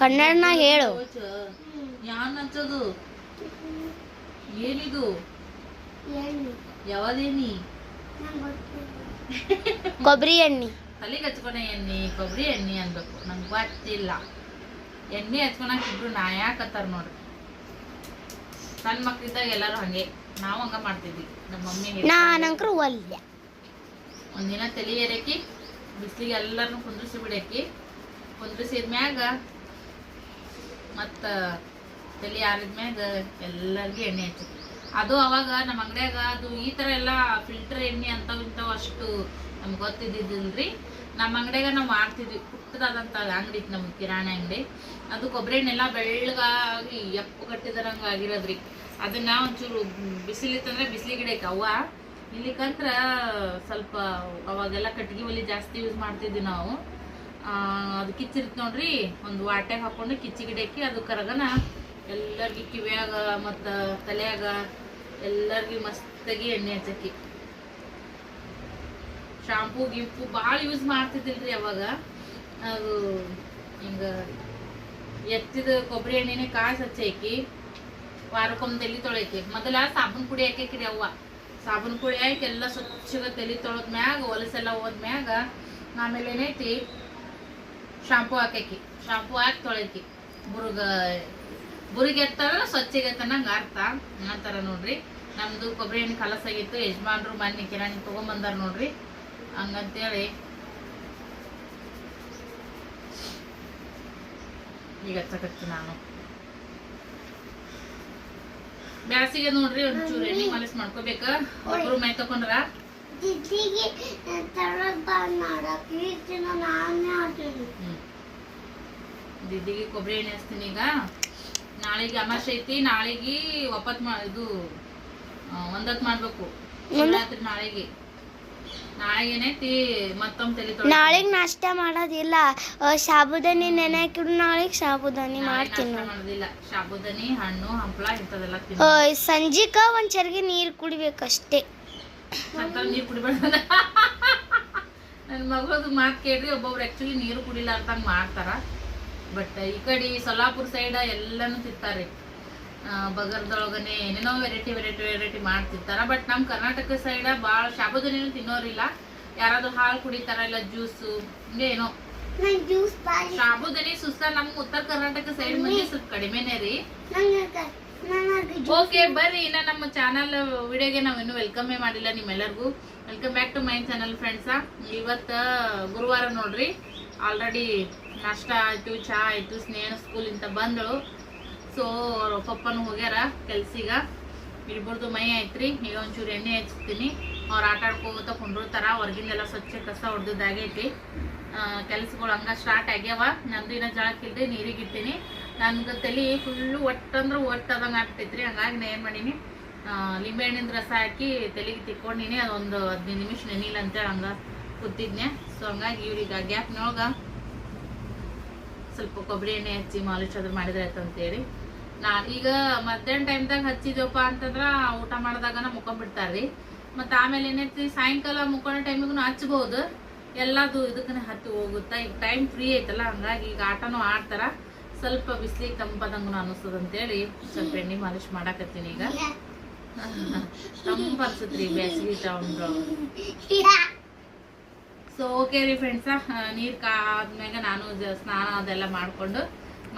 ಕನ್ನಡನ ಹೇಳು. ಯಾನ್ ಹಚ್ಚೋದು ಏನಿದು? ಯಾವದೇನಿ ಕೊಬ್ಬರಿ ಎಣ್ಣೆ. ತಲೆಗೆ ಹಚ್ಕೊಳ ಎಣ್ಣೆ ಕೊಬ್ಬರಿ ಎಣ್ಣೆ ಅನ್ಬೇಕು. ನಂಗೆ ಗೊತ್ತಿಲ್ಲ. ಎಣ್ಣೆ ಹಚ್ಕೊಳಕ್ ಇಬ್ರು ನಾಯಾಕತ್ತಾರ ನೋಡ್ರಿ. ಸಣ್ಣ ಮಕ್ಳಿದ್ದಾಗ ಎಲ್ಲಾರು ಹಂಗೆ. ನಾವು ಹಂಗ ಮಾಡ್ತಿದ್ವಿ. ನಮ್ಮ ಮಮ್ಮಿ ನಾನಂಕ್ರು ಒಲ್ಲೆ ಒಂದಿನ ತಲೆ ಏರಕಿ ಬಿಸಿಲಿಗೆ ಎಲ್ಲರನ್ನು ಕುಂದ್ರಿಸಿ ಬಿಡಕಿ ಕುಂದ್ರಿಸಿದ್ಮ್ಯಾಗ ಮತ್ತು ತಲೆ ಆರಿದ್ಮ್ಯಾಗ ಎಲ್ಲರಿಗೂ ಎಣ್ಣೆ ಹಚ್ಚಿ. ಅದು ಅವಾಗ ನಮ್ಮ ಅಂಗಡಿಯಾಗ ಅದು ಈ ಥರ ಎಲ್ಲ ಫಿಲ್ಟರ್ ಎಣ್ಣೆ ಅಂಥವು ಇಂಥವು ಅಷ್ಟು ನಮ್ಗೆ ಗೊತ್ತಿದ್ದಿದ್ದಿಲ್ರಿ. ನಮ್ಮ ಅಂಗಡಿಯಾಗ ನಾವು ಮಾಡ್ತಿದ್ವಿ ಪುಟ್ಟದಾದಂಥ ಅಂಗಡಿ ಇತ್ತು ನಮ್ಗೆ ಕಿರಾಣಿ ಅಂಗಡಿ. ಅದು ಕೊಬ್ಬರಿ ಎಣ್ಣೆಲ್ಲ ಬೆಳ್ಳಗಾಗಿ ಎಪ್ಪು ಕಟ್ಟಿದರಂಗೆ ಆಗಿರೋದ್ರಿ. ಅದನ್ನ ಒಂಚೂರು ಬಿಸಿಲಿತ್ತಂದ್ರೆ ಬಿಸಿಲಿ ಗಿಡಕ್ಕೆ ಅವ್ವ. ಇಲ್ಲಿಕಂತ್ರ ಸ್ವಲ್ಪ ಅವಾಗೆಲ್ಲ ಕಟ್ಟಿಗೆ ಒಲಿ ಜಾಸ್ತಿ ಯೂಸ್ ಮಾಡ್ತಿದ್ವಿ ನಾವು. ಅದು ಕಿಚ್ಚಿರ್ತ ನೋಡ್ರಿ, ಒಂದು ವಾಟ್ಯಾಗ ಹಾಕೊಂಡು ಕಿಚ್ಚಿ ಗಿಡಕ್ಕೆ ಅದು ಕರಗನ ಎಲ್ಲರಿಗೂ ಕಿವಿಯಾಗ ಮತ್ತು ತಲೆಯಾಗ ಎಲ್ಲರಿಗೂ ಮಸ್ತಾಗಿ ಎಣ್ಣೆ ಹಚ್ಚಕ್ಕಿ. ಶಾಂಪೂ, ಗಿಂಪು ಭಾಳ ಯೂಸ್ ಮಾಡ್ತಿದ್ದಿಲ್ರಿ ಅವಾಗ. ಅದು ಹಿಂಗ ಎತ್ತಿದ ಕೊಬ್ಬರಿ ಎಣ್ಣೆನೆ ಕಾಸು ಹಚ್ಚೈಕಿ ವಾರಕ್ಕೊಮ್ಮೆ ತಲೆ ತೊಳೈತಿ ಮೊದಲ ಸಾಬೂನ್ ಪುಡಿ ಹಾಕೈಕ್ರಿ ಅವ್ವ. ಸಾಬೂನ್ ಪುಡಿ ಹಾಕಿ ಎಲ್ಲ ಸ್ವಚ್ಛಗ ತಲೆ ತೊಳೆದ ಮ್ಯಾಗ ಹೊಲಸೆಲ್ಲ ಹೋದ್ಮ್ಯಾಗ ಆಮೇಲೆ ಏನೈತಿ ಶಾಂಪೂ ಹಾಕೈಕಿ ಶಾಂಪೂ ಹಾಕಿ ತೊಳೈಕಿ ಬುರುಗ ಬುರಿಗೆತ್ತಾರ ಎತ್ತಾರ ಸ್ವಚ್ಛಗೆ ಎತ್ತನಂಗ ಅರ್ಥ. ಆ ಥರ ನೋಡ್ರಿ. ನಮ್ದು ಕೊಬ್ಬರಿ ಎಣ್ಣೆ ಕಲಸಾಗಿತ್ತು. ಯಜಮಾನ್ರು ಮನೆ ಕಿರಾಣಿ ತೊಗೊಂಬಂದಾರ ನೋಡ್ರಿ. ಹಂಗಂತೇಳಿ. ಈಗ ಹಚ್ಚಕತ್ತಿ ನಾನು. ಬ್ಯಾಸಿಗೆ ನೋಡ್ರಿ ಒಂಚೂರು ಎಣ್ಣೆ ಮಾಲಿಸ್ ಮಾಡ್ಕೋಬೇಕ. ಒಬ್ರು ಮೈ ತಕೊಂಡ್ರ ಹ್ಮ್. ದಿದ್ದಿಗೆ ಕೊಬ್ಬರಿ ಎಣ್ಣೆ ಹಚ್ತೀನಿ ಈಗ. ನಾಳೆಗೆ ಅಮಾಸೆ ಐತಿ ನಾಳೆಗೆ ಒಪ್ಪತ್ ಮಾ ಇದು ಒಂದತ್ ಮಾಡ್ಬೇಕು. ಶಿವರಾತ್ರಿ ನಾಳೆಗೆ. ನಾಳೆಗೆ ಏನೈತಿ ಮತ್ತೊಮ್ಮೆ ತಲೆ ತೊಳ್ದು- ನಾಳೆಗ್ ನಾಷ್ಟ ಮಾಡೋದಿಲ್ಲ. ಸಾಬುದಾನಿ ನೆನೆ ಹಾಕಿಡು ನಾಳೆಗ್ ಸಾಬುದಾನಿ ನಾಳೆ ಮಾಡ್ತೀನಿ. ನಾಷ್ಟಾ ಮಾಡೋದಿಲ್ಲ. ಸಾಬುದಾನಿ ಹಣ್ಣು ಹಂಪ್ಲ ಇಂಥದೆಲ್ಲ ತಿನ್ನ. ಸಂಜಿಕ ಒಂದ್ ಚರ್ಗಿ ನೀರ್ ಕುಡಿಬೇಕಷ್ಟೇ. ನೀರು ಕುಡಿಬೇಡ. ನನ್ನ ಮಗಳದು ಮಾತು ಕೇಳ್ರಿ ಒಬ್ಬೊಬ್ರು ಆ್ಯಕ್ಚುಲಿ ನೀರು ಕುಡಿಲಾರ್ದಂಗೆ ಮಾಡ್ತಾರ. ಬಟ್ ಈ ಕಡೆ ಸೊಲ್ಲಾಪುರ ಸೈಡ್ ಎಲ್ಲಾನು ತಿಂತಾರೆ. ಬಗರ್ದೊಳಗನೆ ಏನೇನೋ ವೆರೈಟಿ ವೆರೈಟಿ ವೆರೈಟಿ ಮಾಡ್ತಿರ್ತಾರ. ಬಟ್ ನಮ್ಮ ಕರ್ನಾಟಕ ಸೈಡ ಭಾಳ ಶಾಬುದಾನಿನೂ ತಿನ್ನೋರಿಲ್ಲ. ಯಾರಾದ್ರೂ ಹಾಲು ಕುಡಿತಾರ ಇಲ್ಲ ಜ್ಯೂಸು ಹಿಂಗೆ ಏನೋ. ಶಾಬುದನಿ ಸುಸ್ತ ನಮ್ಮ ಉತ್ತರ ಕರ್ನಾಟಕ ಸೈಡ್ ಮಂದಿ ಸ್ವಲ್ಪ ಕಡಿಮೆನೇ ರೀ. ಓಕೆ ಬರ್ರಿ. ಇನ್ನ ನಮ್ಮ ಚಾನಲ್ ವಿಡಿಯೋಗೆ ನಾವು ಇನ್ನೂ ವೆಲ್ಕಮೇ ಮಾಡಿಲ್ಲ ನಿಮ್ಮೆಲ್ಲರಿಗೂ. Welcome back to my channel friends ಇವತ್ತು ಗುರುವಾರ ನೋಡ್ರಿ. ಆಲ್ರೆಡಿ ನಾಷ್ಟ ಆಯಿತು ಚಹಾ ಆಯ್ತು ಸ್ನೇಹ ಸ್ಕೂಲಿಂದ ಬಂದಳು. ಸೊ ಅವ್ರ ಪಪ್ಪನೂ ಹೋಗ್ಯಾರ ಕೆಲ್ಸಿಗ. ಇಬ್ಬರದು ಮೈ ಐತ್ರಿ ಈಗ ಒಂಚೂರು ಎಣ್ಣೆ ಹಚ್ತೀನಿ. ಅವ್ರು ಆಟ ಆಡ್ಕೋತ ಕುಂಡಿರ್ತಾರ ಹೊರಗಿಂದೆಲ್ಲ ಸ್ವಚ್ಛ ಕಸ ಹೊಡೆದಾಗೈತಿ ಕೆಲ್ಸಗಳು ಹಂಗ ಸ್ಟಾರ್ಟ್ ಆಗ್ಯಾವ. ನಂದು ಇನ್ನ ಜಳಕ್ಕಿಲ್ರಿ ನೀರಿಗೆ ಇಟ್ಟಿನಿ. ನನ್ಗೆ ತಲೆ ಫುಲ್ಲು ಒಟ್ಟಂದ್ರೆ ಒಟ್ಟದಂಗೆ ಆಗ್ತೈತ್ರಿ. ಹಂಗಾಗಿ ನಾನು ಏನು ಮಾಡೀನಿ ಲಿಂಬೆಹಣ್ಣಿನ ಲಿಂಬೆ ಹಣ್ಣಿನ ರಸ ಹಾಕಿ ತಲೆಗೆ ತಿಕ್ಕೊಂಡಿನಿ. ಅದೊಂದು ಹದಿನೈದು ನಿಮಿಷ ನೆನಿಲ್ಲ ಅಂತೇಳಿ ಹಂಗೆ ಕೂತಿದ್ನೆ ಸೊ ಹಂಗಾಗಿ ಇವ್ರಿಗೆ ಗ್ಯಾಪ್ನೊಳಗೆ ಸ್ವಲ್ಪ ಕೊಬ್ಬರಿ ಎಣ್ಣೆ ಹಚ್ಚಿ ಮಾಲಿಶ್ ಅದ್ರ ಮಾಡಿದ್ರೆ ಆಯ್ತು ಅಂತೇಳಿ ನಾ ಈಗ ಮಧ್ಯಾಹ್ನ ಟೈಮ್ದಾಗ ಹಚ್ಚಿದ್ವಪ್ಪ ಅಂತಂದ್ರೆ ಊಟ ಮಾಡಿದಾಗನ ರೀ ಮತ್ತು ಆಮೇಲೆ ಏನೈತಿ ಸಾಯಂಕಾಲ ಮುಕ್ಕೊಂಡ ಟೈಮಿಗೂ ಹಚ್ಬೋದು. ಎಲ್ಲದು ಇದಕ್ಕನೆ ಹತ್ತಿ ಹೋಗುತ್ತಾ? ಈಗ ಟೈಮ್ ಫ್ರೀ ಐತಲ್ಲ, ಹಂಗಾಗಿ ಈಗ ಆಟನೂ ಆಡ್ತಾರ. ಸ್ವಲ್ಪ ಬಿಸಿಲಿಗೆ ತಂಪದಂಗ ಅನಿಸ್ತದ ಅಂತೇಳಿ ಸ್ವಲ್ಪ ಎಣ್ಣೆ ಮಾಲಿಶ್ ಮಾಡಾಕತ್ತೀನಿ ಈಗ. ತಂಪ ಅನ್ಸತ್ರಿ ಬೇಸಿಗೆ ತಗೊಂಡ್ರು ಸೊ ಓಕೆ ರೀ ಫ್ರೆಂಡ್ಸ ನೀರು ಕಾದ್ಮ್ಯಾಗ ನಾನು ಸ್ನಾನ ಅದೆಲ್ಲ ಮಾಡಿಕೊಂಡು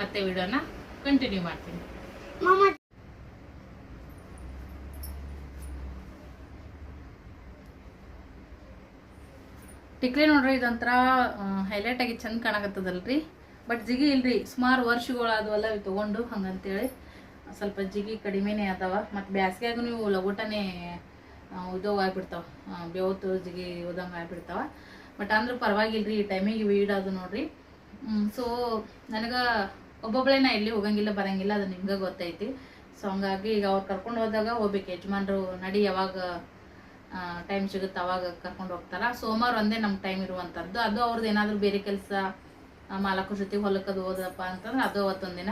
ಮತ್ತೆ ವಿಡಿಯೋನ ಕಂಟಿನ್ಯೂ ಮಾಡ್ತೀನಿ. ಟಿಕ್ಲಿ ನೋಡ್ರಿ, ಇದೊಂಥರ ಹೈಲೈಟ್ ಆಗಿ ಚಂದ ಕಾಣಕತ್ತದಲ್ರಿ. ಬಟ್ ಜಿಗಿ ಇಲ್ರಿ, ಸುಮಾರು ವರ್ಷಗಳು ಇವು ತೊಗೊಂಡು ಹಂಗಂತೇಳಿ. ಸ್ವಲ್ಪ ಜಿಗಿ ಕಡಿಮೆನೇ ಅದಾವ ಮತ್ತು ಬ್ಯಾಸ್ಗ್ಯಾಗ ನೀವು ಲಗೋಟನೆ ಉದ್ಯೋಗ ಆಗ್ಬಿಡ್ತಾವ. ಬೆವತ್ತು ಜಿಗಿ ಉದಂಗ ಆಗ್ಬಿಡ್ತಾವ. ಬಟ್ ಅಂದ್ರೆ ಪರವಾಗಿಲ್ರಿ, ಈ ಟೈಮಿಗೆ ವೀಡೋದು ನೋಡ್ರಿ. ಸೊ ನನಗೆ ಒಬ್ಬೊಬ್ಬಳೇ ನಾ ಎಲ್ಲಿ ಹೋಗಂಗಿಲ್ಲ, ಬರಂಗಿಲ್ಲ, ಅದು ನಿಮ್ಗೆ ಗೊತ್ತೈತಿ. ಸೊ ಹಂಗಾಗಿ ಈಗ ಅವ್ರು ಕರ್ಕೊಂಡು ಹೋದಾಗ ಹೋಗ್ಬೇಕು, ಯಜಮಾನ್ರು ನಡಿ ಯಾವಾಗ ಟೈಮ್ ಸಿಗುತ್ತೆ ಅವಾಗ ಕರ್ಕೊಂಡು ಹೋಗ್ತಾರ. ಸೋಮವಾರ ಒಂದೇ ನಮ್ಗೆ ಟೈಮ್ ಇರುವಂಥದ್ದು ಅದು ಅವ್ರದ್ದು ಏನಾದರೂ ಬೇರೆ ಕೆಲಸ ಮಾಲಕರ ಜೊತೆ ಹೊಲಕ್ಕದು ಹೋದಪ್ಪ ಅಂತಂದ್ರೆ ಅದು ಅವತ್ತೊಂದಿನ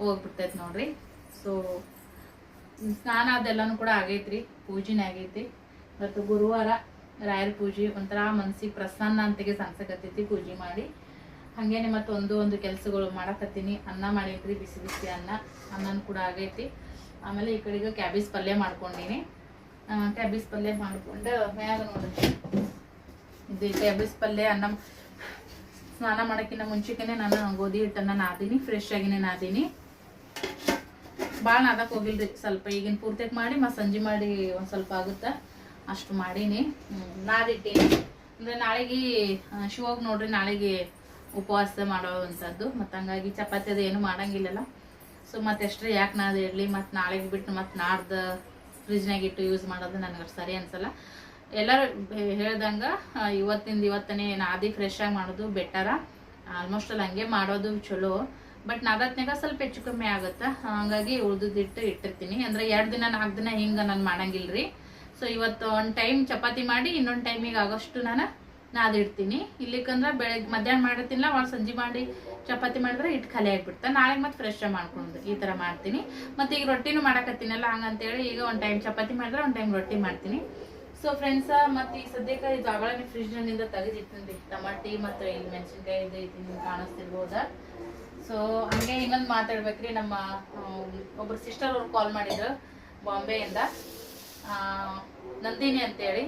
ಹೋಗ್ಬಿಡ್ತೈತೆ ನೋಡ್ರಿ. ಸೊ ಸ್ನಾನ ಅದೆಲ್ಲನೂ ಕೂಡ ಆಗೈತ್ರಿ, ಪೂಜೆನೇ ಆಗೈತಿ ಮತ್ತು ಗುರುವಾರ ರಾಯರ ಪೂಜೆ, ಒಂಥರ ಮನ್ಸಿಗೆ ಪ್ರಸನ್ನ ಅಂತಿಗೆ ಸಾನ್ಸಕತ್ತೈತಿ ಪೂಜೆ ಮಾಡಿ, ಹಾಗೇನೆ ಮತ್ತೆ ಒಂದು ಒಂದು ಕೆಲಸಗಳು ಮಾಡಕತ್ತೀನಿ. ಅನ್ನ ಮಾಡೈತ್ರಿ ಬಿಸಿ ಬಿಸಿ ಅನ್ನ, ಅನ್ನನ ಕೂಡ ಆಗೈತಿ. ಆಮೇಲೆ ಈ ಕಡೆಗೆ ಕ್ಯಾಬೇಜ್ ಪಲ್ಯ ಮಾಡ್ಕೊಂಡಿನಿ. ಕ್ಯಾಬೇಜ್ ಪಲ್ಯ ಮಾಡಿಕೊಂಡು ಮ್ಯಾಗ ನೋಡ್ರಿ. ಇದು ಕ್ಯಾಬೇಜ್ ಪಲ್ಯ ಅನ್ನ ಸ್ನಾನ ಮಾಡೋಕ್ಕಿಂತ ಮುಂಚೆಗೆ ನಾನು ಗೋಧಿ ಹಿಟ್ಟನ್ನು ನಾದೀನಿ ಫ್ರೆಶ್ ಆಗಿನೇ ನಾದೀನಿ. ಭಾಳ ನಾದಕ್ಕೆ ಹೋಗಿಲ್ರಿ, ಸ್ವಲ್ಪ ಈಗಿನ ಪೂರ್ತಿಯಾಗಿ ಮಾಡಿ, ಮತ್ತು ಸಂಜೆ ಮಾಡಿ ಒಂದು ಸ್ವಲ್ಪ ಆಗುತ್ತಾ, ಅಷ್ಟು ಮಾಡೀನಿ. ನಾದಿಟ್ಟೀನಿ. ಅಂದರೆ ನಾಳೆಗೆ ಶಿವಾಗ ನೋಡ್ರಿ ನಾಳೆಗೆ ಉಪವಾಸ ಮಾಡೋವಂಥದ್ದು, ಮತ್ತು ಹಂಗಾಗಿ ಚಪಾತಿ ಅದು ಏನು ಮಾಡೋಂಗಿಲ್ಲಲ್ಲ. ಸೊ ಮತ್ತೆ ಎಷ್ಟ್ರ ಯಾಕೆ ನಾದು ಇರಲಿ ಮತ್ತು ನಾಳೆಗೆ ಬಿಟ್ಟು ಮತ್ತು ನಾಡ್ದು ಫ್ರಿಜ್ನಾಗ ಇಟ್ಟು ಯೂಸ್ ಮಾಡೋದು ನನಗೆ ಸರಿ ಅನ್ಸಲ್ಲ. ಎಲ್ಲರೂ ಹೇಳ್ದಂಗ ಇವತ್ತಿಂದ ಇವತ್ತನೇ ನಾದಿ ಫ್ರೆಶ್ ಆಗಿ ಮಾಡೋದು ಬೆಟರ ಆಲ್ಮೋಸ್ಟ್ ಅಲ್ಲಿ ಹಂಗೆ ಮಾಡೋದು ಚಲೋ. ಬಟ್ ನಾದತ್ನಾಗ ಸ್ವಲ್ಪ ಹೆಚ್ಚು ಕಮ್ಮಿ ಆಗುತ್ತೆ. ಹಂಗಾಗಿ ಉಳ್ದಿಟ್ಟು ಇಟ್ಟಿರ್ತೀನಿ. ಅಂದ್ರೆ ಎರಡು ದಿನ, ನಾಲ್ಕು ದಿನ ಹಿಂಗೆ ನಾನು ಮಾಡಂಗಿಲ್ರಿ. ಸೊ ಇವತ್ತು ಒಂದು ಟೈಮ್ ಚಪಾತಿ ಮಾಡಿ, ಇನ್ನೊಂದು ಟೈಮಿಗೆ ಆಗೋಷ್ಟು ನಾನು ನಾದಿಡ್ತೀನಿ ಇಲ್ಲಿಕಂದ್ರೆ ಬೆಳಗ್ಗೆ ಮಧ್ಯಾಹ್ನ ಮಾಡಿರ್ತೀನಿಲ್ಲ ಒಳ ಸಂಜೆ ಮಾಡಿ ಚಪಾತಿ ಮಾಡಿದ್ರೆ ಹಿಟ್ಟು ಖಾಲಿ ಆಗಿಬಿಡ್ತಾ. ನಾಳೆ ಮತ್ತೆ ಫ್ರೆಶ್ ಮಾಡ್ಕೊಂಡು ಈ ಥರ ಮಾಡ್ತೀನಿ. ಮತ್ತು ಈಗ ರೊಟ್ಟಿನೂ ಮಾಡಕತ್ತೀನಲ್ಲ, ಹಂಗಂತೇಳಿ ಈಗ ಒಂದು ಟೈಮ್ ಚಪಾತಿ ಮಾಡಿದ್ರೆ ಒಂದು ಟೈಮ್ ರೊಟ್ಟಿ ಮಾಡ್ತೀನಿ. ಸೊ ಫ್ರೆಂಡ್ಸ ಮತ್ತೆ ಈ ಸದ್ಯಕ್ಕೆ ಇದು ಅಗಳನೆ ಫ್ರಿಜ್ನಿಂದ ತೆಗೆದಿಟ್ಟಿನಿ ಟಮಾಟಿ ಮತ್ತು ಇಲ್ಲಿ ಮೆಣಸಿನ್ಕಾಯಿ ಇದು ನಿಮ್ಗೆ ಕಾಣಿಸ್ತಿರ್ಬೋದ? ಸೊ ಹಂಗೆ ಇನ್ನೊಂದು ಮಾತಾಡ್ಬೇಕ್ರಿ. ನಮ್ಮ ಒಬ್ರು ಸಿಸ್ಟರ್ ಅವ್ರು ಕಾಲ್ ಮಾಡಿದ್ರು ಬಾಂಬೆಯಿಂದ. ನಂದಿನಿ ಅಂತೇಳಿ.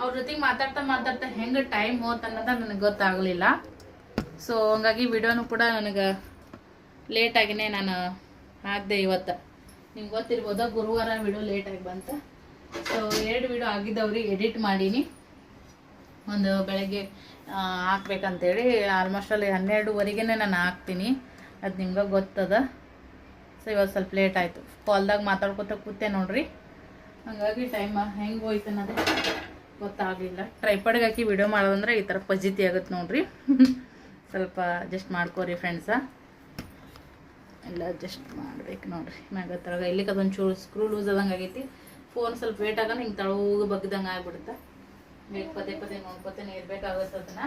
ಅವ್ರ ಜೊತೆಗೆ ಮಾತಾಡ್ತಾ ಮಾತಾಡ್ತಾ ಹೆಂಗೆ ಟೈಮ್ ಹೋತ್ ಅನ್ನೋದ ನನಗೆ ಗೊತ್ತಾಗಲಿಲ್ಲ. ಸೊ ಹಂಗಾಗಿ ವಿಡಿಯೋನು ಕೂಡ ನನಗೆ ಲೇಟಾಗಿನೇ ನಾನು ಹಾಕಿದೆ ಇವತ್ತು. ನಿಮ್ಗೆ ಗೊತ್ತಿರ್ಬೋದ? ಗುರುವಾರ ವಿಡಿಯೋ ಲೇಟಾಗಿ ಬಂತು. ಸೊ ಎರಡು ವಿಡಿಯೋ ಆಗಿದ್ದವ್ರಿ ಎಡಿಟ್ ಮಾಡೀನಿ. ಒಂದು ಬೆಳಗ್ಗೆ ಹಾಕ್ಬೇಕಂತೇಳಿ ಆಲ್ಮೋಸ್ಟ್ ಅಲ್ಲಿ ಹನ್ನೆರಡುವರೆಗೆ ನಾನು ಹಾಕ್ತೀನಿ. ಅದು ನಿಮ್ಗೆ ಗೊತ್ತದ? ಸೊ ಇವತ್ತು ಸ್ವಲ್ಪ ಲೇಟ್ ಆಯಿತು. ಕಾಲ್ದಾಗ ಮಾತಾಡ್ಕೊತ ಕೂತೆ ನೋಡ್ರಿ. ಹಾಗಾಗಿ ಟೈಮ್ ಹೆಂಗೆ ಹೋಯ್ತು ಅನ್ನೋದೇ ಗೊತ್ತಾಗಲಿಲ್ಲ. ಟ್ರೈಪಡ್ಗೆ ಹಾಕಿ ವಿಡಿಯೋ ಮಾಡೋದಂದ್ರೆ ಈ ಥರ ಪಜಿತಿ ಆಗುತ್ತೆ ನೋಡ್ರಿ. ಸ್ವಲ್ಪ ಅಡ್ಜಸ್ಟ್ ಮಾಡ್ಕೋರಿ ಫ್ರೆಂಡ್ಸ ಎಲ್ಲ ಅಡ್ಜಸ್ಟ್ ಮಾಡ್ಬೇಕು ನೋಡ್ರಿ. ಮ್ಯಾಗ ತಳಗ ಇಲ್ಲಿಗೆ ಅದೊಂದು ಚೂರು ಸ್ಕ್ರೂ ಲೂಸ್ ಆದಂಗೆ ಆಗೈತಿ. ಫೋನ್ ಸ್ವಲ್ಪ ವೇಟ್ ಆಗ ಹಿಂಗೆ ತಳಗ ಬಗ್ದಂಗೆ ಆಗ್ಬಿಡುತ್ತೆ. ಬೇಕು ಪದೇ ಪದೇ ನೋಡ್ಕೊತೇನೆ ಇರ್ಬೇಕಾಗುತ್ತೆ ಅದನ್ನ.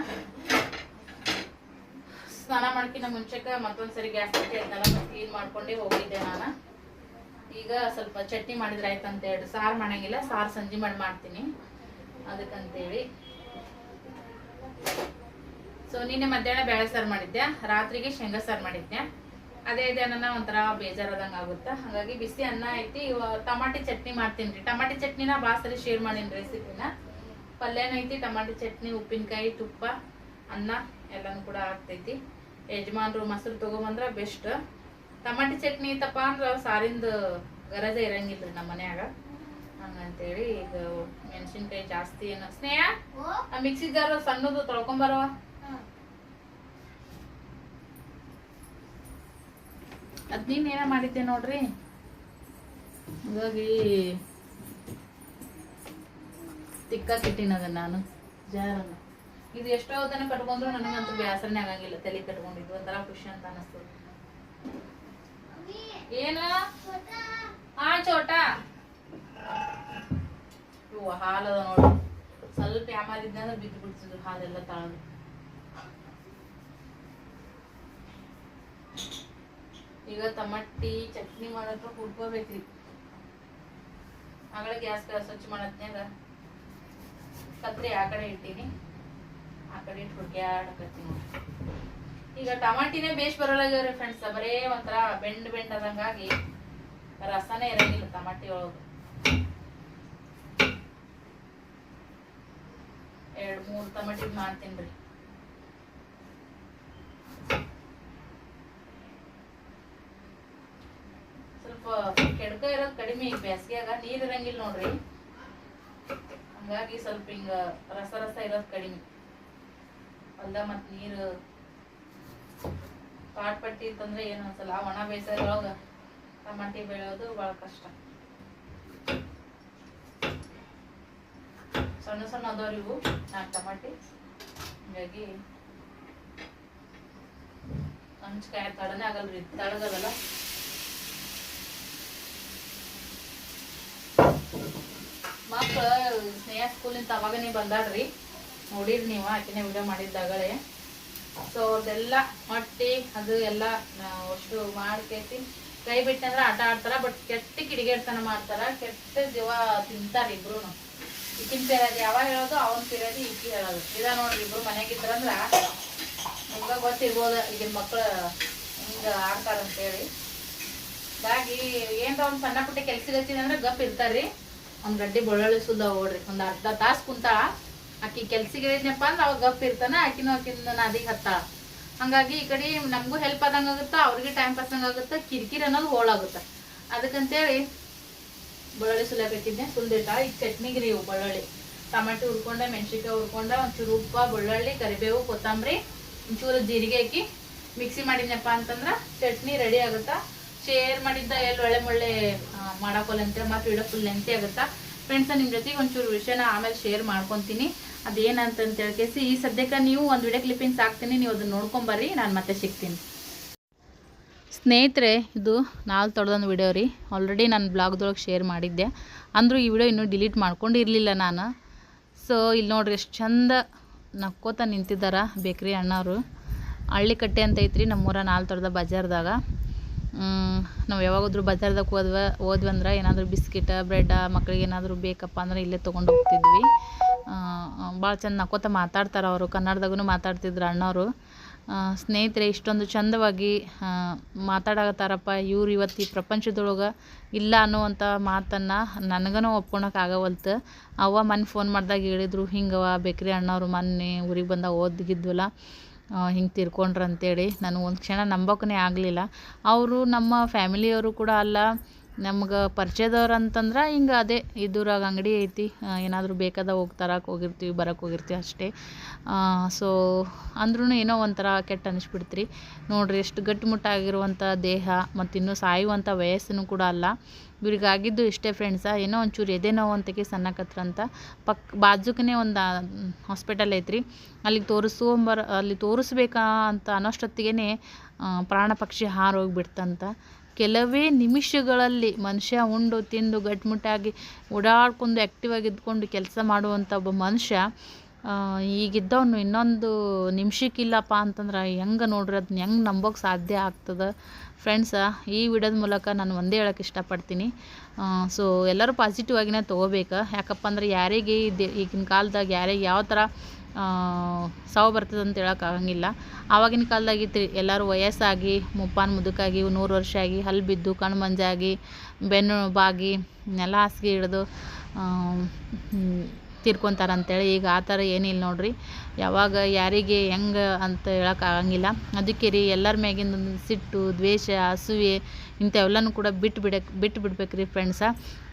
ಸ್ನಾನ ಮಾಡ್ಕಿನ ಮುಂಚೆಕ ಮತ್ತೊಂದು ಸರಿ ಗ್ಯಾಸ್ ಐತಲ್ಲ ಕ್ಲೀನ್ ಮಾಡ್ಕೊಂಡು ಹೋಗಿದ್ದೆ ನಾನು. ಈಗ ಸ್ವಲ್ಪ ಚಟ್ನಿ ಮಾಡಿದ್ರೆ ಆಯ್ತು ಅಂತ ಹೇಳಿ. ಸಾರು ಮಾಡಂಗಿಲ್ಲ, ಸಾರು ಸಂಜೆ ಮಾಡಿ ಮಾಡ್ತೀನಿ. ಅದಕ್ಕಂತೇಳಿ. ಸೊ ನಿನ್ನೆ ಮಧ್ಯಾಹ್ನ ಬೇಳೆ ಸಾರು ಮಾಡಿದ್ದೆ ರಾತ್ರಿಗೆ ಶೇಂಗಾ ಸಾರು ಮಾಡಿದ್ದೆ ಅದೇ ಇದೆ ಅನ್ನ ಒಂಥರ ಬೇಜಾರದಂಗೆ ಆಗುತ್ತೆ? ಹಾಗಾಗಿ ಬಿಸಿ ಅನ್ನ ಐತಿ ಟಮಾಟಿ ಚಟ್ನಿ ಮಾಡ್ತೀನಿ ರೀ. ಟಮಾಟಿ ಚಟ್ನಿನ ಭಾಳ ಸರಿ ಶೇರ್ ಮಾಡೀನಿ ರೆಸಿಪಿನ ಪಲ್ಯನ ಐತಿ, ಟಮಾಟಿ ಚಟ್ನಿ, ಉಪ್ಪಿನಕಾಯಿ, ತುಪ್ಪ, ಅನ್ನ ಎಲ್ಲನೂ ಕೂಡ ಆಗ್ತೈತಿ. ಯಜಮಾನ್ರು ಮೊಸರು ತೊಗೊಂಬಂದ್ರೆ ಬೆಸ್ಟ್ ಟಮಾಟಿ ಚಟ್ನಿ ಐತಪ್ಪ ಅಂದ್ರೆ ಸಾರಿಂದ ಗರಜ ಇರಂಗಿಲ್ಲ ನಮ್ಮ ಮನ್ಯಾಗ. ಹಂಗಂತೇಳಿ ಈಗ ಮೆಣಸಿನ್ಕಾಯಿ ಜಾಸ್ತಿ ಏನು ಸ್ನೇಹ ಮಿಕ್ಸಿ ಜಾರ ಸಣ್ಣದು ತೊಳ್ಕೊಂಬರವ ಅದ್ ನೀನೇನ ಮಾಡಿದ್ದೆ ನೋಡ್ರಿ? ಹಾಗಾಗಿ ತಿಕ್ಕಾಕಿಟ್ಟಿನ ಅದ ನಾನು. ಜಾರನ್ನ ಇದು ಎಷ್ಟೋ ತನಕ ಕಟ್ಕೊಂಡ್ರು ನನಗಂತೂ ಬೇಸರನೇ ಆಗಂಗಿಲ್ಲ ತಲೆ ಕಟ್ಕೊಂಡಿದ್ದು ಒಂಥರ ಖುಷಿ ಅಂತ ಅನಿಸ್ತದೆ ಏನು? ಆ ಚೋಟ ಹಾಲದ ನೋಡಿ. ಸ್ವಲ್ಪ ಯಾಮಾರಿದ್ನ ಬಿದ್ದು ಬಿಡ್ತಿದ್ರು ಹಾಲೆಲ್ಲ ತಳದು. ಈಗ ಟಮಟಿ ಚಟ್ನಿ ಮಾಡತ್ರ ಕುಡ್ಕೋಬೇಕ್ರಿ. ಆಗಳ ಗ್ಯಾಸ್ ಸ್ವಚ್ಛ ಮಾಡತ್ನ್ಯಾಗ ಕತ್ರಿ ಆ ಕಡೆ ಇಟ್ಟೀನಿ. ಆ ಕಡೆ ಇಟ್ಟು ಹುಡ್ಕ್ಯಾಡಕತ್ತೀನಿ ಈಗ ಟಮಾಟಿನೇ ಬೇಷ್ ಬರಲಾಗ್ಯಾವ್ರಿ ಫ್ರೆಂಡ್ಸ್ ಬರೇ ಒಂಥರ ಬೆಂಡ್ ಬೆಂಡ್ ಆದಂಗಾಗಿ ರಸನೇ ಇರಂಗಿಲ್ಲ ಟಮಾಟಿ ಒಳಗೆ. ಎರಡು ಮೂರು ಟಮಾಟಿ ಮಾಡ್ತೀನಿ ರೀ ಸ್ವಲ್ಪ ಕೆಡ್ಕ ಕಡಿಮೆ ಈಗ ಬೇಸಿಗೆಯಾಗ ನೀರ್ ಇರಂಗಿಲ್ಲ ನೋಡ್ರಿ. ಹಂಗಾಗಿ ಸ್ವಲ್ಪ ಹಿಂಗ ರಸ ರಸ ಇರೋದು ಕಡಿಮೆ. ಹೊಲ್ದ ಮತ್ ನೀರು ಪಾಟ್ ಪಟ್ಟಿ ಇತ್ತಂದ್ರೆ ಏನು ಅನ್ಸಲ್ಲ. ಒಣ ಬೇಸಾಯದೊಳಗೆ ಟಮಾಟಿ ಬೆಳೆಯೋದು ಭಾಳ ಕಷ್ಟ. ಸಣ್ಣ ಸಣ್ಣ ಅದಾವ್ರಿ ಇವು. ನಾಲ್ಕು ಟಮಾಟಿ. ಹಿಂಗಾಗಿ ಹಂಚ್ಕಾಯ ತಡನೇ ಆಗಲ್ರಿ. ತಳಗದಲ್ಲ ಮಕ್ಳು ಸ್ನೇಹ ಸ್ಕೂಲಿಂದ ನೀವು ಬಂದಾಡ್ರಿ. ನೋಡಿರಿ ನೀವು, ಆಕಿನೇ ವಿಡಿಯೋ ಮಾಡಿದ್ದಾಗಲೇ ಸೊ ಅವ್ರದ್ದೆಲ್ಲ ಮಟ್ಟಿ ಅದು ಎಲ್ಲ ಅಷ್ಟು ಮಾಡ್ಕೈತಿ ಕೈ ಬಿಟ್ಟಂದ್ರೆ ಆಟ ಆಡ್ತಾರ ಬಟ್ ಕೆಟ್ಟ ಕಿಡಿಗೇಡ್ತನ ಮಾಡ್ತಾರ, ಕೆಟ್ಟ ಜೀವ ತಿಂತಾರ ಇಬ್ರು ಈಕಿನ ಪೇರದಿ ಯಾವಾಗ ಹೇಳೋದು, ಅವನ್ ಪೇರದಿ ಈಕಿ ಹೇಳೋದು. ಇದ ನೋಡ್ರಿ, ಇಬ್ರು ಮನೆಗಿದ್ರಂದ್ರ ನಿಮ್ಗೆ ಗೊತ್ತಿರ್ಬೋದು ಈಗಿನ ಮಕ್ಕಳು ಹಿಂಗೆ ಆಡ್ತಾರಂತೇಳಿ. ಹಾಗಾಗಿ, ಏನ್ರ ಒಂದು ಸಣ್ಣ ಪುಟ್ಟ ಕೆಲ್ಸಕ್ಕೆ ಅಂದ್ರೆ ಗಪ್ ಇರ್ತಾರ್ರಿ. ಒಂದ್ ಗಡ್ಡೆ ಬೆಳ್ಳುಳ್ಳಿ ಸುದ್ದ ಹೋಗ್ರಿ. ಒಂದು ಅರ್ಧ ತಾಸು ಕುಂತ ಆಕಿ ಕೆಲ್ಸಿಗೆ ಇದ್ನಪ್ಪ ಅಂದ್ರೆ ಅವಾಗ ಗಪ್ ಇರ್ತಾನ, ಆಕಿನೂ ಆಕಿನ ನಾದಿಗೆ ಹತ್ತಾಳ. ಹಂಗಾಗಿ ಈ ಕಡೆ ನಮಗೂ ಹೆಲ್ಪ್ ಆದಂಗ ಆಗುತ್ತ, ಅವ್ರಿಗೆ ಟೈಮ್ ಪಾಸ್ ಆಗುತ್ತ, ಕಿರಿಕಿರಿ ಅನ್ನೋದು ಹೋಳಾಗುತ್ತ ಅದಕ್ಕಂತೇಳಿ ಬೆಳ್ಳುಳ್ಳಿ ಸುಲಿಯಾಕತ್ತಿದ್ದೆ ಸುಲ್ದಿಟ್ಟ ಈಗ ಚಟ್ನಿಗೆ ರೀ ಬೆಳ್ಳುಳ್ಳಿ, ಟಮಾಟಿ ಹುರ್ಕೊಂಡೆ, ಮೆಣಸಿನ್ಕಾಯಿ ಹುರ್ಕೊಂಡೆ, ಒಂಚೂರು ಉಪ್ಪ, ಬೆಳ್ಳುಳ್ಳಿ, ಕರಿಬೇವು, ಕೊತ್ತಂಬರಿ, ಒಂಚೂರು ಜೀರಿಗೆ ಹಾಕಿ ಮಿಕ್ಸಿ ಮಾಡಿದ್ನಪ್ಪ ಅಂತಂದ್ರ ಚಟ್ನಿ ರೆಡಿ ಆಗುತ್ತಾ. ಶೇರ್ ಮಾಡಿದ್ದ ಎಲ್ಲಿ ಒಳ್ಳೆ ಒಳ್ಳೆ ಮಾಡಾಕೋಲ್ ಅಂತೇಳಿ ಮತ್ತೆ ವಿಡಿಯೋ ಫುಲ್ ಲೆಂತಿ ಆಗುತ್ತಾ ಫ್ರೆಂಡ್ಸ್ ನಿಮ್ಮ ಜೊತೆಗೆ ಒಂಚೂರು ವಿಷಯನ ಆಮೇಲೆ ಶೇರ್ ಮಾಡ್ಕೊತೀನಿ. ಅದೇನಂತ ಹೇಳ್ಕೇಸಿ ಈ ಸದ್ಯಕ್ಕೆ ನೀವು ಒಂದು ವಿಡಿಯೋ ಕ್ಲಿಪ್ಪಿಂಗ್ಸ್ ಹಾಕ್ತೀನಿ, ನೀವು ಅದನ್ನ ನೋಡ್ಕೊಂಬರ್ರಿ ನಾನು ಮತ್ತೆ ಸಿಗ್ತೀನಿ. ಸ್ನೇಹಿತರೆ, ಇದು ನಾಲ್ ತೊಡ್ದೊಂದು ವಿಡಿಯೋ ರೀ. ಆಲ್ರೆಡಿ ನಾನು ಬ್ಲಾಗ್ದೊಳಗೆ ಶೇರ್ ಮಾಡಿದ್ದೆ. ಅಂದರೂ ಈ ವಿಡಿಯೋ ಇನ್ನೂ ಡಿಲೀಟ್ ಮಾಡ್ಕೊಂಡಿರಲಿಲ್ಲ ನಾನು. ಸೊ ಇಲ್ಲಿ ನೋಡ್ರಿ, ಎಷ್ಟು ಚಂದ ನಕ್ಕೋತ ನಿಂತಿದ್ದಾರ ಬೇಕ್ರಿ ಅಣ್ಣವರು. ಹಳ್ಳಿಕಟ್ಟೆ ಅಂತ ಐತ್ರಿ ನಮ್ಮೂರ ನಾಲ್ ತೊಡ್ದ ಬಜಾರ್ದಾಗ. ನಾವು ಯಾವಾಗಾದ್ರೂ ಬಜಾರ್ದಾಗ ಹೋದ್ವ ಹೋದ್ವಿ ಅಂದ್ರೆ ಏನಾದರೂ ಬಿಸ್ಕಿಟ, ಬ್ರೆಡ್, ಮಕ್ಳಿಗೆ ಏನಾದರೂ ಬೇಕಪ್ಪ ಅಂದ್ರೆ ಇಲ್ಲೇ ತೊಗೊಂಡು ಹೋಗ್ತಿದ್ವಿ. ಭಾಳ ಚಂದ ನಕ್ಕೋತ ಮಾತಾಡ್ತಾರೆ ಅವರು ಕನ್ನಡದಾಗೂ ಮಾತಾಡ್ತಿದ್ರು ಅಣ್ಣವರು. ಸ್ನೇಹಿತರೆ, ಇಷ್ಟೊಂದು ಚಂದವಾಗಿ ಮಾತಾಡಕತ್ತಾರಪ್ಪ ಇವ್ರು ಇವತ್ತು ಈ ಪ್ರಪಂಚದೊಳಗೆ ಇಲ್ಲ ಅನ್ನುವಂಥ ಮಾತನ್ನು ನನಗೂ ಒಪ್ಕೊಳಕ್ಕೆ ಆಗವಲ್ತು. ಅವ್ವ ಮೊನ್ನೆ ಫೋನ್ ಮಾಡಿದಾಗ ಹೇಳಿದ್ರು ಹಿಂಗವ ಬೇಕ್ರಿ ಅಣ್ಣವ್ರು ಮೊನ್ನೆ ಊರಿಗೆ ಬಂದಾಗ ಓದಿಗಿದ್ವಲ್ಲ ಹಿಂಗೆ ತೀರ್ಕೊಂಡ್ರು ಅಂತೇಳಿ ನಾನು ಒಂದು ಕ್ಷಣ ನಂಬೋಕ್ಕೇ ಆಗಲಿಲ್ಲ. ಅವರು ನಮ್ಮ ಫ್ಯಾಮಿಲಿಯವರು ಕೂಡ ಅಲ್ಲ ನಮ್ಗೆ ಪರಿಚಯದವ್ರು ಅಂತಂದ್ರೆ ಹಿಂಗೆ ಅದೇ ಇದ್ದೂರಾಗ ಅಂಗಡಿ ಐತಿ ಏನಾದರೂ ಬೇಕಾದ ಹೋಗಿ ಹೋಗಿರ್ತೀವಿ ಬರಕ್ಕೆ ಹೋಗಿರ್ತೀವಿ ಅಷ್ಟೇ. ಸೊ ಅಂದ್ರೂ ಏನೋ ಒಂಥರ ಕೆಟ್ಟ ಅನಿಸ್ಬಿಡ್ತ್ರಿ. ನೋಡ್ರಿ ಎಷ್ಟು ಗಟ್ಟಿಮುಟ್ಟಾಗಿರುವಂಥ ದೇಹ ಮತ್ತು ಇನ್ನೂ ಸಾಯುವಂಥ ವಯಸ್ಸನ್ನು ಕೂಡ ಅಲ್ಲ. ಇವ್ರಿಗೆ ಆಗಿದ್ದು ಇಷ್ಟೇ ಫ್ರೆಂಡ್ಸ ಏನೋ ಒಂಚೂರು ಎದೆ ನೋವು ಅಂತಕ್ಕೆ ಸಣ್ಣಕತ್ರಂತ ಪಕ್, ಬಾಜುಕನೇ ಒಂದು ಹಾಸ್ಪಿಟಲ್ ಐತ್ರಿ. ಅಲ್ಲಿಗೆ ತೋರಿಸ್ಕೊಂಬರ, ಅಲ್ಲಿ ತೋರಿಸ್ಬೇಕಾ ಅಂತ ಅನ್ನೋಷ್ಟೊತ್ತಿಗೆ ಪ್ರಾಣ ಪಕ್ಷಿ ಹಾರೋಗ್ಬಿಡ್ತಂತ ಕೆಲವೇ ನಿಮಿಷಗಳಲ್ಲಿ ಮನುಷ್ಯ ಉಂಡು, ತಿಂದು ಗಟ್ಟಿಮುಟ್ಟಾಗಿ ಓಡಾಡ್ಕೊಂಡು ಆ್ಯಕ್ಟಿವ್ ಆಗಿ ಇದ್ಕೊಂಡು ಕೆಲಸ ಮಾಡುವಂಥ ಒಬ್ಬ ಮನುಷ್ಯ ಈಗಿದ್ದವನು ಇನ್ನೊಂದು ನಿಮಿಷಕ್ಕಿಲ್ಲಪ್ಪ ಅಂತಂದ್ರೆ ಹೆಂಗೆ ನೋಡ್ರಿ ಅದನ್ನ ಹೆಂಗೆ ನಂಬೋಕೆ ಸಾಧ್ಯ ಆಗ್ತದೆ? ಫ್ರೆಂಡ್ಸ ಈ ವಿಡಿಯೋದ ಮೂಲಕ ನಾನು ಒಂದೇ ಹೇಳೋಕೆ ಇಷ್ಟಪಡ್ತೀನಿ. ಸೊ ಎಲ್ಲರೂ ಪಾಸಿಟಿವ್ ಆಗಿನೇ ತೊಗೋಬೇಕು. ಯಾಕಪ್ಪ ಅಂದ್ರೆ ಯಾರಿಗೆ ಈಗಿನ ಕಾಲದಾಗ ಯಾರಿಗೆ ಯಾವ ಥರ ಸಾವು ಬರ್ತದೆ ಅಂತ ಹೇಳೋಕ್ಕಾಗಂಗಿಲ್ಲ ಆವಾಗಿನ ಕಾಲದಾಗ ಇತ್ತು ಎಲ್ಲರೂ ವಯಸ್ಸಾಗಿ, ಮುಪ್ಪಾನ್ ಮುದುಕಾಗಿ, ನೂರು ವರ್ಷ ಆಗಿ ಹಲ್ಲು ಬಿದ್ದು ಕಣ್ಣು ಮಂಜಾಗಿ, ಬೆನ್ನು ಬಾಗಿ, ನೆಲ ಹಾಸಿಗೆ ಹಿಡಿದು ತೀರ್ಕೊತಾರಂತೇಳಿ ಈಗ ಆ ಥರ ಏನಿಲ್ಲ ನೋಡ್ರಿ. ಯಾವಾಗ ಯಾರಿಗೆ ಹೆಂಗೆ ಅಂತ ಹೇಳೋಕ್ಕಾಗಂಗಿಲ್ಲ ಅದಕ್ಕೆ ರೀ ಎಲ್ಲರ ಮ್ಯಾಗಿಂದ ಸಿಟ್ಟು, ದ್ವೇಷ, ಅಸೂಯೆ ಇಂಥವೆಲ್ಲನೂ ಕೂಡ ಬಿಟ್ಟು ಬಿಡಕ್ಕೆ ಬಿಟ್ಟು ಬಿಡ್ಬೇಕು ರೀ ಫ್ರೆಂಡ್ಸ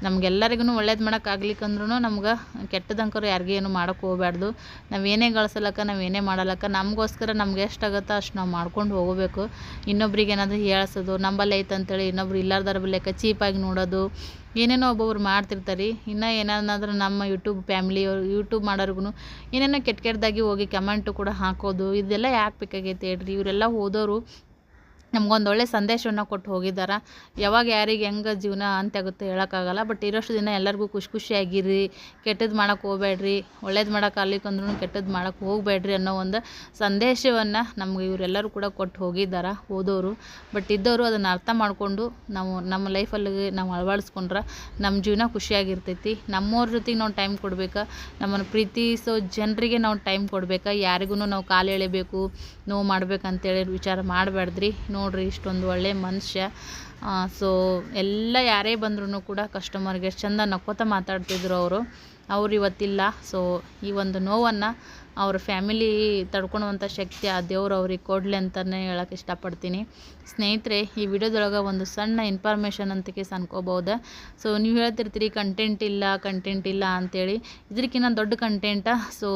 ನಮ್ಗೆಲ್ಲರಿಗೂ ಒಳ್ಳೇದು ಮಾಡೋಕ್ಕಾಗ್ಲಿಕ್ಕಂದ್ರೂ ನಮ್ಗೆ ಕೆಟ್ಟದಂಕರು ಯಾರಿಗೂ ಏನು ಮಾಡೋಕೆ ಹೋಗ್ಬಾರ್ದು ನಾವು ಏನೇ ಗಳಿಸಲಕ್ಕ, ನಾವು ಏನೇ ಮಾಡಲಕ್ಕ, ನಮಗೋಸ್ಕರ ನಮ್ಗೆ ಎಷ್ಟಾಗುತ್ತೋ ಅಷ್ಟು ನಾವು ಮಾಡ್ಕೊಂಡು ಹೋಗಬೇಕು. ಇನ್ನೊಬ್ರಿಗೆ ಏನಾದರೂ ಹೇಳ್ಸೋದು, ನಂಬಲ್ಲಿ ಐತೆ ಅಂತೇಳಿ ಇನ್ನೊಬ್ರು ಇಲ್ಲಾರ್ದಾರ ಬಲ್ಲೆಕ್ಕ ಚೀಪಾಗಿ ನೋಡೋದು, ಏನೇನೋ ಒಬ್ಬೊಬ್ರು ಮಾಡ್ತಿರ್ತಾರೆ. ಇನ್ನು ಏನಾದ್ರು ನಮ್ಮ ಯೂಟ್ಯೂಬ್ ಫ್ಯಾಮ್ಲಿಯವ್ರು ಯೂಟ್ಯೂಬ್ ಮಾಡೋರ್ಗು ಏನೇನೋ ಕೆಟ್ಟ ಕೆಟ್ಟದಾಗಿ ಹೋಗಿ ಕಮೆಂಟು ಕೂಡ ಹಾಕೋದು, ಇದೆಲ್ಲ ಯಾಕೆ ಬೇಕಾಗೈತೆ ಹೇಳ್ರಿ. ಇವರೆಲ್ಲ ಹೋದವರು ನಮ್ಗೊಂದು ಒಳ್ಳೆ ಸಂದೇಶವನ್ನು ಕೊಟ್ಟು ಹೋಗಿದ್ದಾರೆ ಯಾವಾಗ ಯಾರಿಗೆ ಹೆಂಗೆ ಜೀವನ ಅಂತ್ಯಾಗುತ್ತೆ ಹೇಳೋಕ್ಕಾಗಲ್ಲ. ಬಟ್ ಇರೋಷ್ಟು ದಿನ ಎಲ್ಲರಿಗೂ ಖುಷಿ ಖುಷಿಯಾಗಿರಿ. ಕೆಟ್ಟದ್ದು ಮಾಡೋಕ್ಕೆ ಹೋಗ್ಬೇಡ್ರಿ. ಒಳ್ಳೇದು ಮಾಡೋಕೆ ಅಲ್ಲಿಕಂದ್ರೂ ಕೆಟ್ಟದ್ದು ಮಾಡೋಕ್ಕೆ ಹೋಗಬೇಡ್ರಿ ಅನ್ನೋ ಒಂದು ಸಂದೇಶವನ್ನು ನಮ್ಗೆ ಇವರೆಲ್ಲರೂ ಕೂಡ ಕೊಟ್ಟು ಹೋಗಿದ್ದಾರೆ ಓದೋರು. ಬಟ್ ಇದ್ದವರು ಅದನ್ನು ಅರ್ಥ ಮಾಡಿಕೊಂಡು ನಾವು ನಮ್ಮ ಲೈಫಲ್ಲಿ ನಾವು ಅಳವಡಿಸ್ಕೊಂಡ್ರೆ ನಮ್ಮ ಜೀವನ ಖುಷಿಯಾಗಿರ್ತೈತಿ. ನಮ್ಮವ್ರ ಜೊತೆಗೆ ನಾವು ಟೈಮ್ ಕೊಡ್ಬೇಕು. ನಮ್ಮನ್ನು ಪ್ರೀತಿಸೋ ಜನರಿಗೆ ನಾವು ಟೈಮ್ ಕೊಡ್ಬೇಕು. ಯಾರಿಗೂ ನಾವು ಕಾಲು ಎಳಿಬೇಕು, ನೋವು ಮಾಡ್ಬೇಕಂತೇಳಿ ವಿಚಾರ ಮಾಡಬೇಡ್ದ್ರಿ ನೋಡ್ರಿ, ಇಷ್ಟೊಂದು ಒಳ್ಳೆಯ ಮನುಷ್ಯ. ಸೊ ಎಲ್ಲ ಯಾರೇ ಬಂದ್ರೂ ಕೂಡ ಕಸ್ಟಮರ್ಗೆ ಎಷ್ಟು ಚಂದ ನಕ್ಕೋತ ಮಾತಾಡ್ತಿದ್ರು ಅವರು. ಅವ್ರು ಇವತ್ತಿಲ್ಲ ಸೊ ಈ ಒಂದು ನೋವನ್ನು ಅವ್ರ ಫ್ಯಾಮಿಲಿ ತಡ್ಕೊಳ್ಳುವಂಥ ಶಕ್ತಿ ಆ ದೇವ್ರು ಅವ್ರಿಗೆ ಕೊಡಲಿ ಅಂತಲೇ ಹೇಳೋಕೆ ಇಷ್ಟಪಡ್ತೀನಿ. ಸ್ನೇಹಿತರೆ, ಈ ವಿಡಿಯೋದೊಳಗೆ ಒಂದು ಸಣ್ಣ ಇನ್ಫಾರ್ಮೇಷನ್ ಅಂತ ಕೇಸ್ ಅನ್ಕೋಬೋದು ಸೊ ನೀವು ಹೇಳ್ತಿರ್ತೀರಿ ಕಂಟೆಂಟ್ ಇಲ್ಲ ಕಂಟೆಂಟ್ ಇಲ್ಲ ಅಂಥೇಳಿ ಇದಕ್ಕಿಂತ ದೊಡ್ಡ ಕಂಟೆಂಟ ಸೊ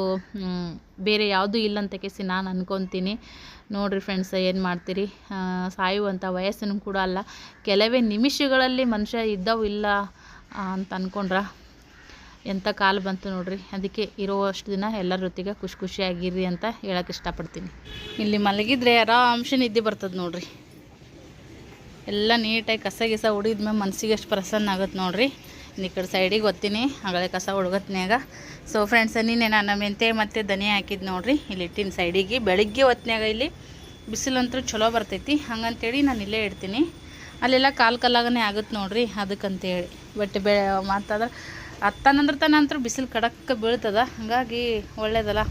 ಬೇರೆ ಯಾವುದೂ ಇಲ್ಲ ಅಂತ ಕೇಸಿ ನಾನು ಅನ್ಕೊತೀನಿ. ನೋಡಿರಿ ಫ್ರೆಂಡ್ಸ್ ಏನು ಮಾಡ್ತೀರಿ? ಸಾಯುವಂಥ ವಯಸ್ಸನ್ನು ಕೂಡ ಅಲ್ಲ. ಕೆಲವೇ ನಿಮಿಷಗಳಲ್ಲಿ ಮನುಷ್ಯ ಇದ್ದವು ಇಲ್ಲ ಅಂತ ಅಂದ್ಕೊಂಡ್ರ ಎಂಥ ಕಾಲ ಬಂತು ನೋಡ್ರಿ? ಅದಕ್ಕೆ ಇರುವಷ್ಟು ದಿನ ಎಲ್ಲರ ಜೊತೆಗೆ ಖುಷಿ ಖುಷಿಯಾಗಿರಿ ಅಂತ ಹೇಳಕ್ಕೆ ಇಷ್ಟಪಡ್ತೀನಿ. ಇಲ್ಲಿ ಮಲಗಿದ್ರೆ ಆರಾಮ್ಸೆ ನಿದ್ದೆ ಬರ್ತದೆ ನೋಡ್ರಿ. ಎಲ್ಲ ನೀಟಾಗಿ ಕಸ ಗಿಸ ಹೊಡಿದ್ಮೇಲೆ ಮನಸ್ಸಿಗೆ ಎಷ್ಟು ಪ್ರಸನ್ನ ಆಗುತ್ತೆ ನೋಡ್ರಿ. ಈ ಕಡೆ ಸೈಡಿಗೆ ಒತ್ತೀನಿ ಆಗಲೇ ಕಸ ಹುಡುಗತ್ನ್ಯಾಗ ಸೊ ಫ್ರೆಂಡ್ಸ್ ನಿನ್ನೆ ನಾನು ಮೆಂತೆ ಮತ್ತು ಧನಿಯಾ ಹಾಕಿದ್ದು ನೋಡ್ರಿ. ಇಲ್ಲಿ ಇಟ್ಟಿನ ಸೈಡಿಗೆ ಬೆಳಿಗ್ಗೆ ಹೊತ್ನ್ಯಾಗ ಇಲ್ಲಿ ಬಿಸಿಲಂತೂ ಚಲೋ ಬರ್ತೈತಿ. ಹಂಗಂತೇಳಿ ನಾನು ಇಲ್ಲೇ ಇಡ್ತೀನಿ. ಅಲ್ಲೆಲ್ಲ ಕಾಲು ಕಲ್ಲಾಗನೇ ಆಗುತ್ತೆ ನೋಡ್ರಿ ಅದಕ್ಕಂತೇಳಿ. ಬಟ್ ಬೆ, ಮಾತಾದ್ರೆ ತನ ಅಂತೂ ಬಿಸಿಲು ಕಡಕ್ಕ ಬೀಳ್ತದ. ಹಾಗಾಗಿ ಒಳ್ಳೇದಲ್ಲ.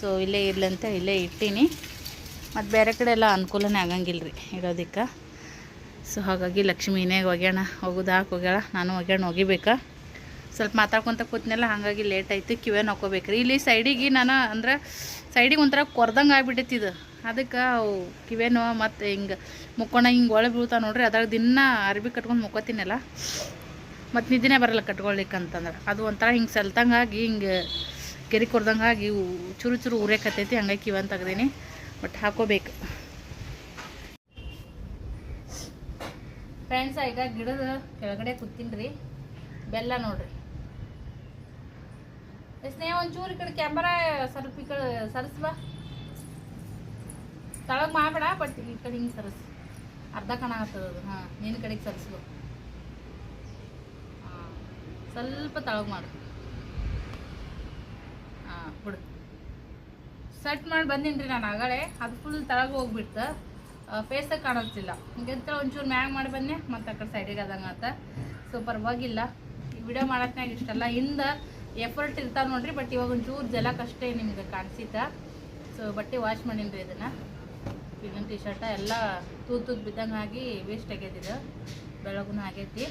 ಸೊ ಇಲ್ಲೇ ಇರಲಿ ಅಂತ ಇಲ್ಲೇ ಇಟ್ಟೀನಿ. ಮತ್ತು ಬೇರೆ ಕಡೆ ಎಲ್ಲ ಅನುಕೂಲನೇ ಆಗಂಗಿಲ್ಲ ರೀ ಇಡೋದಕ್ಕೆ ಸೊ ಹಾಗಾಗಿ ಲಕ್ಷ್ಮೀನೇ ಒಗ್ಯಾಣ ಹೋಗೋದು ಹಾಕಿ ಹೋಗ್ಯಾಳ ನಾನು ಒಗ್ಯಾಣ ಒಗಿಬೇಕಾ? ಸ್ವಲ್ಪ ಮಾತಾಡ್ಕೊತ ಕೂತ್ನೆಲ್ಲ, ಹಾಗಾಗಿ ಲೇಟ್ ಆಯ್ತು. ಕಿವೇನು ಹಾಕೋಬೇಕ್ರಿ ಇಲ್ಲಿ ಸೈಡಿಗೆ ನಾನು ಅಂದ್ರೆ ಸೈಡಿಗೆ ಒಂಥರ ಕೊರ್ದಂಗೆ ಆಗ್ಬಿಟ್ಟೈತಿ ಇದು. ಅದಕ್ಕೆ ಅವು ಕಿವೇನು ಮತ್ತು ಹಿಂಗೆ ಮುಕ್ಕೋಣ ಹಿಂಗೆ ಒಳ ಬೀಳ್ತಾವೆ ನೋಡ್ರಿ. ಅದ್ರಾಗ ದಿನ ಅರ್ಬಿ ಕಟ್ಕೊಂಡು ಮುಕ್ಕೋತೀನಲ್ಲ. ಮತ್ತು ನಿದ್ದೆನೇ ಬರಲ್ಲ ಕಟ್ಕೊಳ್ಲಿಕ್ಕೆ ಅಂತಂದ್ರೆ. ಅದು ಒಂಥರ ಹಿಂಗೆ ಸಲ್ತಂಗಾಗಿ ಹಿಂಗೆ ಗೆರೆ ಕೊರ್ದಂಗಾಗಿ ಚೂರು ಚೂರು ಉರೇಕತ್ತೈತಿ ಹಂಗಾಗಿ ಕಿವನ್ ತೆಗ್ದೀನಿ. ಬಟ್ ಹಾಕೋಬೇಕು ಫ್ರೆಂಡ್ಸ್ ಈಗ ಗಿಡದ ಕೆಳಗಡೆ ಕೂತೀನಿ ರೀ ಬೆಲ್ಲ ನೋಡ್ರಿ. ಸ್ನೇಹ, ಒಂಚೂರು ಈ ಕಡೆ ಕ್ಯಾಮರಾ ಸ್ವಲ್ಪ ಈ ಕಡೆ ಸರಿಸ್ಬಾ ತಳಗೆ ಮಾಡಬೇಡ ಬಟ್ ಈ ಕಡೆ ಹಿಂಗೆ ಸರಿಸ್. ಅರ್ಧ ಕಾಣಾಗತ್ತದ ಅದು. ಹಾಂ ನಿನ್ನ ಕಡೆಗೆ ಸರಿಸ್ಬೇಕು ಹಾಂ, ಸ್ವಲ್ಪ ತಳಗ್ ಮಾಡು. ಹಾಂ, ಬಿಡು. ಸೆಟ್ ಮಾಡಿ ಬಂದಿನಿ ರೀ ನಾನು ಆಗಳೆ ಅದು ಫುಲ್ ತಳಗೆ ಹೋಗ್ಬಿಡ್ತು. ಫೇಸಾಗ ಕಾಣಿಸ್ತಿಲ್ಲ ಹಿಂಗಂತ ಒಂಚೂರು ಮ್ಯಾಂಗ್ ಮಾಡಿ ಬನ್ನಿ, ಮತ್ತು ಆ ಕಡೆ ಸೈಡಿಗೆ ಆತ. ಸೊ ಪರವಾಗಿಲ್ಲ. ವಿಡಿಯೋ ಮಾಡೋಕ್ನಾಗ ಇಷ್ಟಲ್ಲ. ಹಿಂದೆ ಎಫರ್ಟ್ ಇರ್ತಾವೆ ನೋಡ್ರಿ ಬಟ್ ಇವಾಗ ಒಂಚೂರು ಜಲಕ್ಕಷ್ಟೇ ನಿಮ್ಗೆ ಕಾಣಿಸಿತ. ಸೊ ಬಟ್ಟೆ ವಾಶ್ ಮಾಡೀನಿ ರೀ ಇದನ್ನು. ಇದನ್ನ ಟಿ ಶರ್ಟ ಎಲ್ಲ ತೂತ್ ತೂತ್ ಬಿದ್ದಂಗೆ ಆಗಿ ವೇಸ್ಟ್ ಆಗೈತಿದು. ಬೆಳಗುನ ಆಗೈತಿ.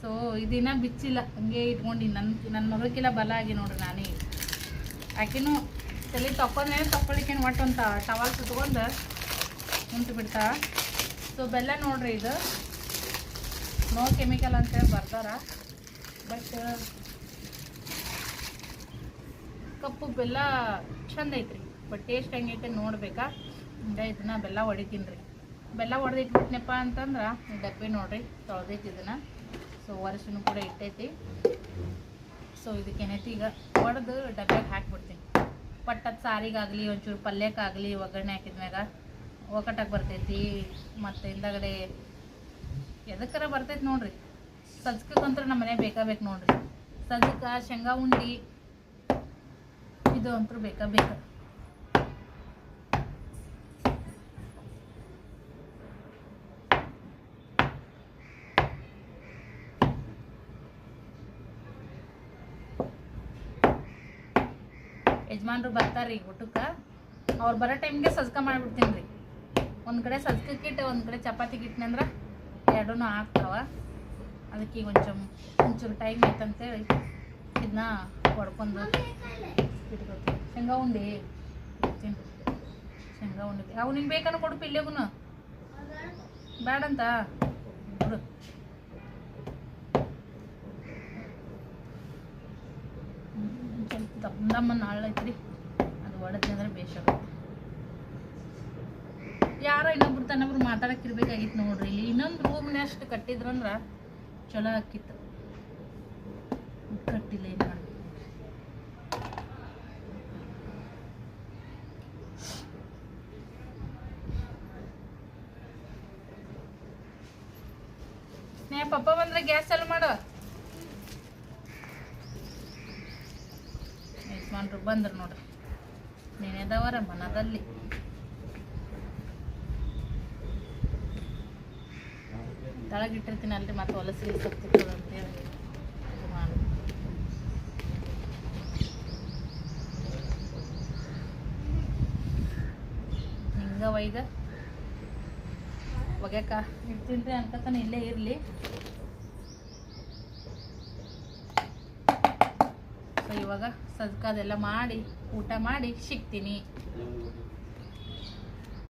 ಸೊ ಇದಿನ ಬಿಚ್ಚಿಲ್ಲ. ಹಂಗೆ ಇಟ್ಕೊಂಡು. ನನ್ನ ನನ್ನ ಮಗಕ್ಕೆಲ್ಲ ಬಲ ಆಗಿ ನೋಡ್ರಿ ನಾನೇ. ಆಕಿನೂ ತಲೆ ತಕೊಂಡ್ರೆ ತಗೊಳ್ಳಿಕ್ಕೇನು ಒಟ್ಟು ಅಂತ ಟವಾಲ್ ಸುತ್ಕೊಂಡು ಉಂಟು ಬಿಡ್ತಾ? ಸೊ ಬೆಲ್ಲ ನೋಡ್ರಿ ಇದು. ನೋ ಕೆಮಿಕಲ್ ಅಂತೇಳಿ ಬರ್ತಾರ. ಬಟ್ ಕಪ್ಪು ಬೆಲ್ಲ ಚಂದ ಐತ್ರಿ. ಬಟ್ ಟೇಸ್ಟ್ ಹೆಂಗೈತೆ ನೋಡ್ಬೇಕಾ? ಹಿಂಗೆ ಇದನ್ನ ಬೆಲ್ಲ ಹೊಡಿತೀನಿ ರೀ. ಬೆಲ್ಲ ಹೊಡೆದಿಟ್ಬಿಟ್ನಪ್ಪ ಅಂತಂದ್ರೆ ಡಬ್ಬಿ ನೋಡ್ರಿ, ತೊಳೆದೈತಿ ಇದನ್ನ. ಸೊ ವರ್ಷನೂ ಕೂಡ ಇಟ್ಟೈತಿ. ಸೊ ಇದಕ್ಕೆ ಏನೈತಿ ಈಗ? ಹೊಡೆದು ಡಬ್ಬ್ಯಾಗ ಹಾಕ್ಬಿಡ್ತೀನಿ. ಪಟ್ಟದ ಸಾರಿಗಾಗಲಿ, ಒಂಚೂರು ಪಲ್ಯಕ್ಕಾಗಲಿ ಒಗ್ಗರಣೆ ಹಾಕಿದ್ಮ್ಯಾಗ ಒಕ್ಕಟಾಗಿ ಬರ್ತೈತಿ, ಮತ್ತು ಹಿಂದಗಡೆ ಎದಕ್ಕರ ಬರ್ತೈತಿ ನೋಡ್ರಿ. ಸಜ್ಕಕ್ಕಂತೂ ನಮ್ಮ ಮನೆ ಬೇಕಾ ಬೇಕು ನೋಡ್ರಿ. ಸಜ್ಕ, ಶೇಂಗಾ ಉಂಡಿ, ಇದು ಅಂತೂ ಬೇಕಾ, ಬೇಕು. ಯಜಮಾನ್ರು ಬರ್ತಾರ್ರಿ ಊಟಕ್ಕೆ. ಅವ್ರು ಬರೋ ಟೈಮ್ಗೆ ಸಜ್ಕ ಮಾಡಿಬಿಡ್ತೀನಿ ರೀ. ಒಂದು ಕಡೆ ಸಜ್ಕಕ್ಕೆ ಇಟ್ಟು ಒಂದು ಕಡೆ ಚಪಾತಿಗೆ ಇಟ್ನಿ ಅಂದ್ರೆ ಎರಡೂ ಆಗ್ತಾವ ಅದಕ್ಕೆ ಈಗ ಒಂಚೂರು ಒಂಚೂರು ಟೈಮ್ ಐತಂತೇಳಿ ಇದನ್ನ ಹೊಡ್ಕೊಂಡು ಇಟ್ಕೊತೀನಿ ಶೇಂಗಾ ಉಂಡಿ ಇಡ್ತೀನಿ. ಶೇಂಗಾ ಉಂಡಿ. ಅವು ನಿಂಗೆ ಬೇಕನ್ನ ಕೊಡು ಪಿಲ್ಲೆಗೂ ಬೇಡಂತ ಬಿಡು. ಹ್ಮ್, ಸ್ವಲ್ಪ ದಮ್ಮನ್ನ ಐತ್ರಿ ಅದು ಹೊಡೆದ್ನಿ ಅಂದ್ರೆ ಬೇಷಾಗುತ್ತೆ ಯಾರೋ ಇನ್ನೊಬ್ರು ತನ್ನೊಬ್ರು ಮಾತಾಡಕ್ಕಿರ್ಬೇಕಾಗಿತ್ತು ನೋಡ್ರಿ ಇಲ್ಲಿ. ಇನ್ನೊಂದು ರೂಮ್ನಷ್ಟು ಕಟ್ಟಿದ್ರಂದ್ರ ಚಲೋ ಆಕಿತ್ತು. ಕಟ್ಟಿಲ್ಲ ಏನು ಮಾಡಿ ನೇ, ಪಪ್ಪ ಬಂದ್ರೆ ಗ್ಯಾಸ್ ಚಾಲು ಮಾಡು. ಯಜಮಾನ್ರು ಬಂದ್ರು ನೋಡ್ರಿ. ನೆನೆದವರ ಮನದಲ್ಲಿ. ತಳಗಿಟ್ಟಿರ್ತೀನಿ ಮತ್ತೆ ಹೊಲಸಿ ಸತ್ತಿರ್ತದೆ ಅಂತೇಳಿ ಈಗ ಒಗ್ಯಾಕ ಇಡ್ತೀನಿ ರೀ ಅನ್ಕತಾನೆ ಇಲ್ಲೇ ಇರಲಿ. ಸೊ ಇವಾಗ ಸಜ್ಕ ಅದೆಲ್ಲ ಮಾಡಿ, ಊಟ ಮಾಡಿ, ಸಿಗ್ತೀನಿ.